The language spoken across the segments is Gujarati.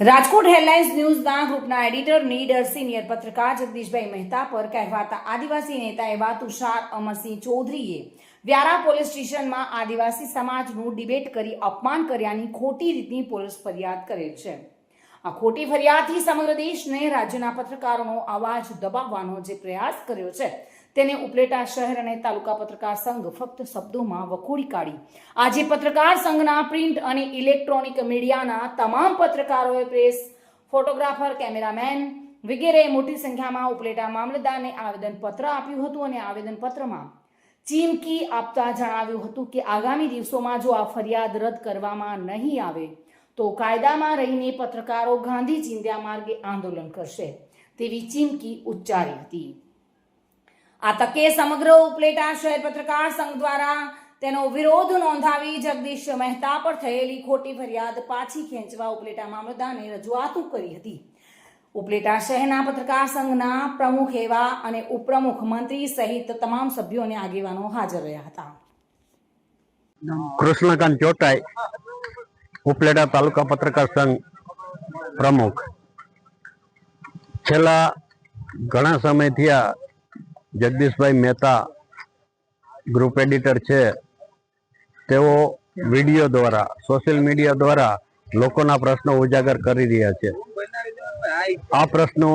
રાજકોટ હેડલાઇન્સ ન્યૂઝના ગ્રુપના એડિટર નીડર સિનિયર પત્રકાર જગદીશભાઈ મહેતા પર કહેવાતા આદિવાસી નેતા એવા તુષાર અમરસિંહ ચૌધરીએ વ્યારા પોલીસ સ્ટેશનમાં આદિવાસી સમાજનું ડિબેટ કરી અપમાન કર્યાની ખોટી રીતની પોલીસ ફરિયાદ કરેલ છે. આ ખોટી ફરિયાદથી સમગ્ર દેશને રાજ્યના પત્રકારોનો અવાજ દબાવવાનો જે પ્રયાસ કર્યો છે તેને ઉપલેટા શહેર અને તાલુકા પત્રકાર સંઘ ફક્ત શબ્દોમાં વખોડી કાઢી. આજે પત્રકાર સંઘના પ્રિન્ટ અને ઇલેક્ટ્રોનિક મીડિયાના તમામ પત્રકારોએ પ્રેસ, ફોટોગ્રાફર, કેમેરામેન વગેરે મોટી સંખ્યામાં ઉપલેટા મામલતદારને આવેદનપત્ર આપ્યું હતું અને આવેદનપત્રમાં ચીમકી આપતા જણાવ્યું હતું કે આગામી દિવસોમાં જો આ ફરિયાદ રદ કરવામાં નહીં આવે, તો કાયદામાં રહીને પત્રકારો ગાંધી ચિંધ્યા માર્ગે આંદોલન કરશે તેવી ચીમકી ઉચ્ચારી હતી. આ તકે સમગ્ર ઉપલેટા શહેર પત્રકાર સંઘ દ્વારા તેનો વિરોધ નોંધાવી જગદીશ મહેતા પર થયેલી ખોટી ફરિયાદ પાછી ખેંચવા ઉપલેટા મામલતદારને રજૂઆતો કરી હતી. ઉપલેટા શહેરના પત્રકાર સંઘના પ્રમુખ એવા અને ઉપપ્રમુખ મંત્રી સહિત તમામ સભ્યો અને આગેવાનો હાજર રહ્યા હતા. કૃષ્ણકાંત ચોટાઈ, ઉપલેટા તાલુકા પત્રકાર સંઘ પ્રમુખ. છેલ્લા ઘણા સમયથી આ જગદીશભાઈ મહેતા ગ્રુપ એડિટર છે. તેઓ વીડિયો દ્વારા સોશિયલ મીડિયા દ્વારા લોકોના પ્રશ્નો ઉજાગર કરી રહ્યા છે. આ પ્રશ્નો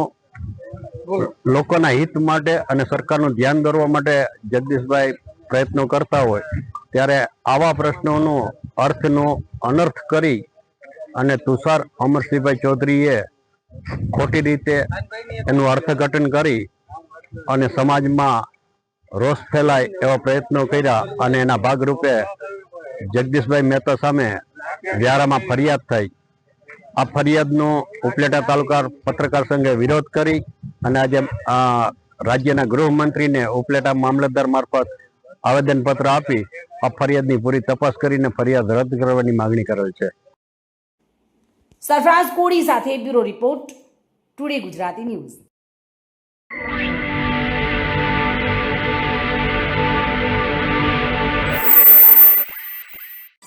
લોકોના હિત માટે અને સરકારનું ધ્યાન દોરવા માટે જગદીશભાઈ પ્રયત્નો કરતા હોય, ત્યારે આવા પ્રશ્નોનો અર્થનો અનર્થ કરી અને તુષાર અમરસિંહભાઈ ચૌધરીએ ખોટી રીતે એનું અર્થઘટન કરી અને સમાજમાં રોષ ફેલાય એવા પ્રયત્નો કર્યા અને એના ભાગરૂપે જગદીશભાઈ મહેતા સામે વ્યારામાં ફરિયાદ થઈ. આ ફરિયાદનો ઉપલેટા તાલુકા પત્રકાર સંઘે વિરોધ કરી અને આજે રાજ્યના ગૃહમંત્રીને ઉપલેટા મામલતદાર મારફત આવેદનપત્ર આપી આ ફરિયાદની પૂરી તપાસ કરીને ફરિયાદ રદ કરવાની માંગણી કરેલ છે. સરફરાજ કોડી સાથે bureau report today Gujarati news.